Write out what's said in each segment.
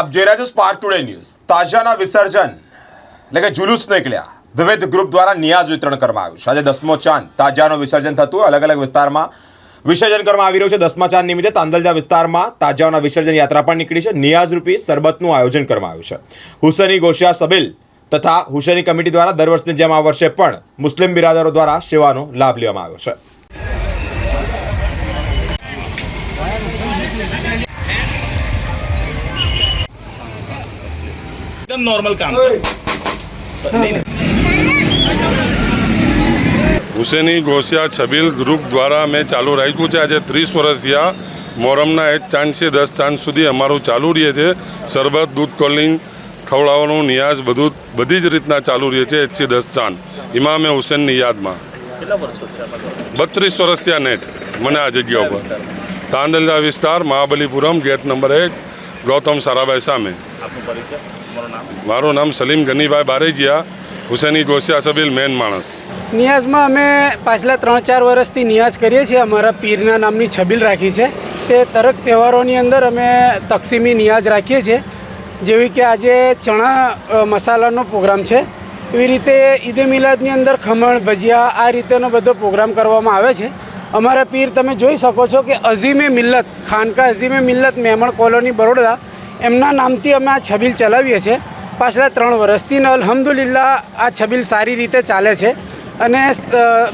આપ જોઈ રહ્યા છો સ્પાર્ક ટુડે ન્યૂઝ તાજાના વિસર્જન, એટલે કે જુલુસ નીકળ્યા. વિવિધ ગ્રુપ દ્વારા નિયાઝ વિતરણ કરવામાં આવ્યું છે. આજે દસમો ચાંદ, તાજાનું વિસર્જન થતું અલગ અલગ વિસ્તારમાં વિસર્જન કરવામાં આવી રહ્યું છે. દસમા ચાંદ નિમિત્તે તાંદલજા વિસ્તારમાં તાજાઓના વિસર્જન યાત્રા પણ નીકળી છે. નિયાઝ રૂપી સરબતનું આયોજન કરવામાં આવ્યું છે. હુસેની ગોશિયા સબિલ તથા હુસેની કમિટી દ્વારા દર વર્ષની જેમ આ વર્ષે પણ મુસ્લિમ બિરાદરો દ્વારા સેવાનો લાભ લેવામાં આવ્યો છે. એકદમ નોર્મલ કામ. હુસેની ગોસિયા છબીલ ગ્રુપ દ્વારા મેં ચાલુ રાખ્યું છે આજે ત્રીસ વર્ષિયા મોરમના એક ચાંદથી દસ ચાંદ સુધી અમારું ચાલુ રહે છે શરબત દૂધ કોલિંગ ખવડાવવાનું નિયાઝ બધું બધી જ રીતના ચાલુ રહે છે એકથી દસ ચાંદ ઇમામે હુસેનની યાદમાં? બત્રીસ વર્ષ ત્યાં નેટ મને આ જગ્યા ઉપર. તાંદલજા વિસ્તાર મહાબલીપુરમ ગેટ નંબર એક. ગૌતમ સારાભાઈ સામે મારું નામ સલીમ ગનીભાઈ બારેજિયા, હુસેની ગોસિયા છબીલ મેન માણસ. નિયાઝમાં અમે પાછલા ત્રણ ચાર વર્ષથી નિયાઝ કરીએ છીએ. અમારા પીરના નામની છબીલ રાખી છે. તે તરત તહેવારોની અંદર અમે તકસીમી નિયાઝ રાખીએ છીએ. જેવી કે આજે ચણા મસાલાનો પ્રોગ્રામ છે. એવી રીતે ઈદે મિલાદની અંદર ખમણ, ભજીયા આ રીતેનો બધો પ્રોગ્રામ કરવામાં આવે છે. અમારા પીર તમે જોઈ શકો છો કે અઝીમે મિલ્લત ખાનકા અઝીમે મિલ્લત મેમણ કોલોની બરોડા એમના નામથી અમે આ છબીલ ચલાવીએ છીએ. પાછલા ત્રણ વર્ષથી ને અલહમદુલિલ્લા આ છબીલ સારી રીતે ચાલે છે અને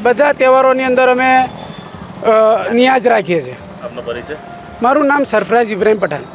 બધા તહેવારોની અંદર અમે નિયાજ રાખીએ છીએ. મારું નામ સરફરાજ ઇબ્રાહીમ પઠાણ.